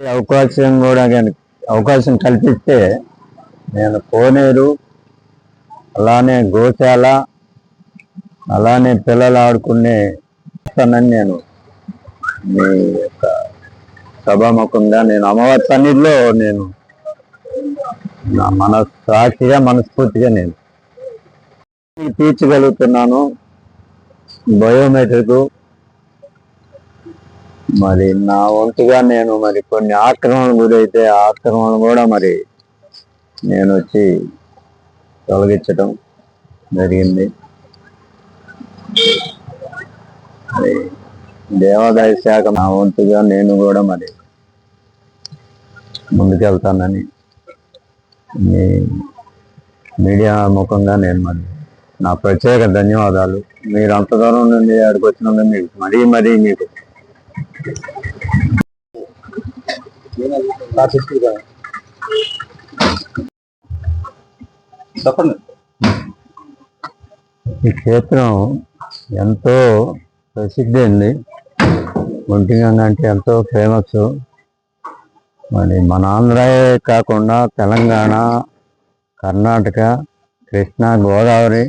అవకాశం కూడా అవకాశం కల్పిస్తే నేను కోనేరు అలానే గోశాల అలానే పిల్లలు ఆడుకునే వస్తానని నేను మీ యొక్క సభాముఖంగా నేను అమ్మవారి సన్నిధిలో నేను నా మన సాక్షిగా మనస్ఫూర్తిగా నేను తీర్చగలుగుతున్నాను. బయోమెట్రిక్. మరి నా వంతుగా నేను మరి కొన్ని ఆక్రమణ గురైతే ఆక్రమణ కూడా మరి నేను వచ్చి తొలగించడం జరిగింది. మరి దేవాదాయ శాఖ నా వంతుగా నేను కూడా మరి ముందుకెళ్తానని మీ మీడియా ముఖంగా నేను మరి నా ప్రత్యేక ధన్యవాదాలు. మీరు అంత దూరం నుండి ఆడికి వచ్చినందుకు మీకు మరీ మరీ మీకు చెప్పండి. ఈ క్షేత్రం ఎంతో ప్రసిద్ధి అండి. ఒంటిగంగ అంటే ఎంతో ఫేమస్ మరి మన ఆంధ్రాయే కాకుండా తెలంగాణ కర్ణాటక కృష్ణా గోదావరి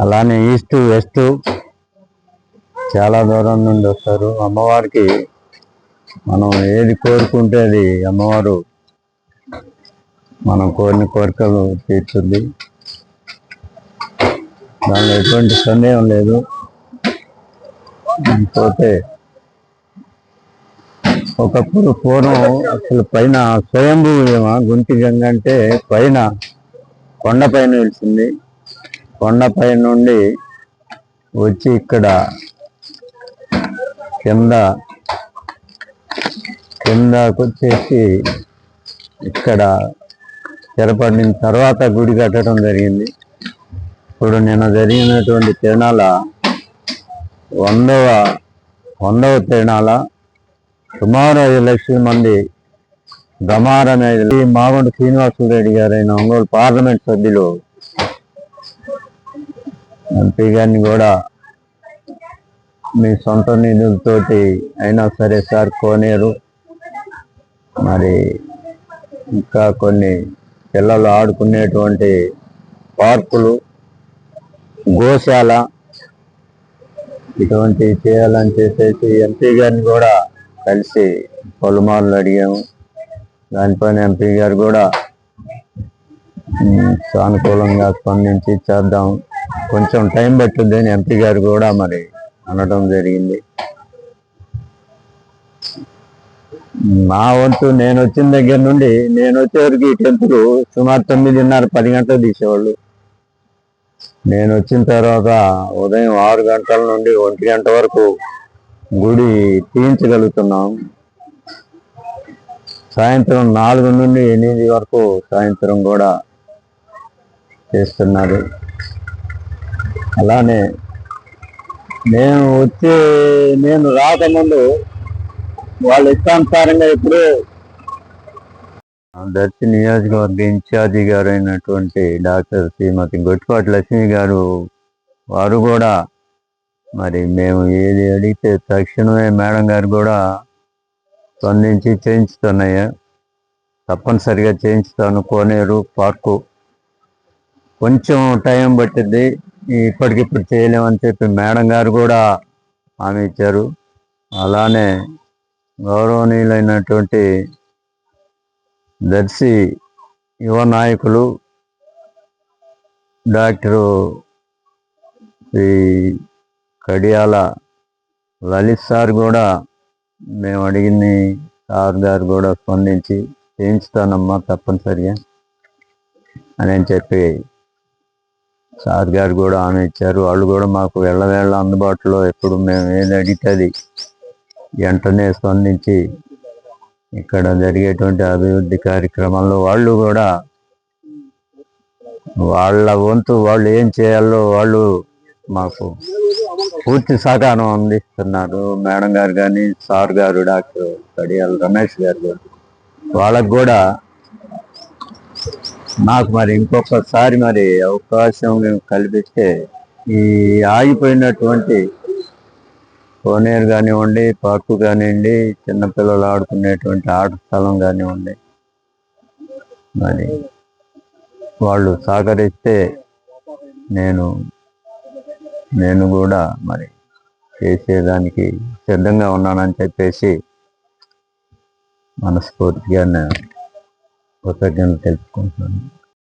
అలానే ఈస్ట్ వెస్ట్ చాలా దూరం నుండి వస్తారు. అమ్మవారికి మనం ఏది కోరుకుంటే అది అమ్మవారు మనం కోరిన కోరికలు తీర్చుంది దానిలో ఎటువంటి సందేహం లేదు. పోతే ఒకప్పుడు పూర్వం అసలు పైన స్వయంభూ గుంటి గంగ అంటే పైన కొండపైన వెళ్తుంది కొండపై నుండి వచ్చి ఇక్కడ కింద కిందకు వచ్చేసి ఇక్కడ స్థిరపడిన తర్వాత గుడి కట్టడం జరిగింది. ఇప్పుడు నిన్న జరిగినటువంటి తిరణాల వందవ వందవ తిరణాల సుమారు ఐదు లక్షల మంది గమారనే మాగుంట శ్రీనివాసులు రెడ్డి గారైన ఒంగోలు పార్లమెంట్ సభ్యులు ఎంపీ గారిని కూడా మీ సొంత నిధులతోటి అయినా సరే సార్ కోనేరు. మరి ఇంకా కొన్ని పిల్లలు ఆడుకునేటువంటి పార్కులు గోశాల ఇటువంటి చేయాలని చేసేసి ఎంపీ గారిని కూడా కలిసి పలుమార్లు అడిగాము. దానిపైన ఎంపీ గారు కూడా సానుకూలంగా స్పందించి చేద్దాం. కొంచెం టైం పట్టుద్ది అని ఎంపీ గారు కూడా మరి అనడం జరిగింది. నా వంతు నేను వచ్చిన దగ్గర నుండి నేను వచ్చేవరకు ఈ టెంపుల్ సుమారు తొమ్మిదిన్నర పది గంటలు తీసేవాళ్ళు. నేను వచ్చిన తర్వాత ఉదయం ఆరు గంటల నుండి ఒంటి గంట వరకు గుడి తీయించగలుగుతున్నాం. సాయంత్రం నాలుగు నుండి ఎనిమిది వరకు సాయంత్రం కూడా చేస్తున్నారు. అలానే నేను వచ్చే నేను రాకముందు వాళ్ళ ఇష్టానుసారంగా ఇప్పుడు దర్శి నియోజకవర్గ ఇన్ఛార్జి గారు అయినటువంటి డాక్టర్ శ్రీమతి గొట్టిపాటి లక్ష్మి గారు వారు కూడా మరి మేము ఏది అడిగితే తక్షణమే మేడం గారు కూడా స్పందించి చేయించుతున్నాయి. తప్పనిసరిగా చేయించుతాను. కోనేరు పార్కు కొంచెం టైం పట్టింది ఇప్పటికిప్పుడు చేయలేమని చెప్పి మేడం గారు కూడా హామీ ఇచ్చారు. అలానే గౌరవనీయులైనటువంటి దర్శి యువ నాయకులు డాక్టరు శ్రీ కడియాల లలిత్ సార్ కూడా మేము అడిగింది సార్ గారు కూడా స్పందించి చేయించుతానమ్మా తప్పనిసరిగా అని అని చెప్పి సార్ గారు కూడా ఆమె ఇచ్చారు. వాళ్ళు కూడా మాకు వెళ్ళవేళ్ళ అందుబాటులో ఎప్పుడు మేము ఏది అడిగితే అది వెంటనే స్పందించి ఇక్కడ జరిగేటువంటి అభివృద్ధి కార్యక్రమాల్లో వాళ్ళు కూడా వాళ్ళ వంతు వాళ్ళు ఏం చేయాలో వాళ్ళు మాకు పూర్తి సహకారం అందిస్తున్నారు. మేడం గారు కానీ సార్ గారు డాక్టర్ కడియాల రమేష్ గారు. వాళ్ళకు కూడా నాకు మరి ఇంకొకసారి మరి అవకాశం కల్పిస్తే ఈ ఆగిపోయినటువంటి కోనేరు కానివ్వండి పార్కు కానివ్వండి చిన్నపిల్లలు ఆడుకునేటువంటి ఆట స్థలం కానివ్వండి మరి వాళ్ళు సహకరిస్తే నేను నేను కూడా మరి చేసేదానికి సిద్ధంగా ఉన్నానని చెప్పేసి మనస్ఫూర్తిగా నేను కృతజ్ఞతలు తెలుపుకుంటున్నాను.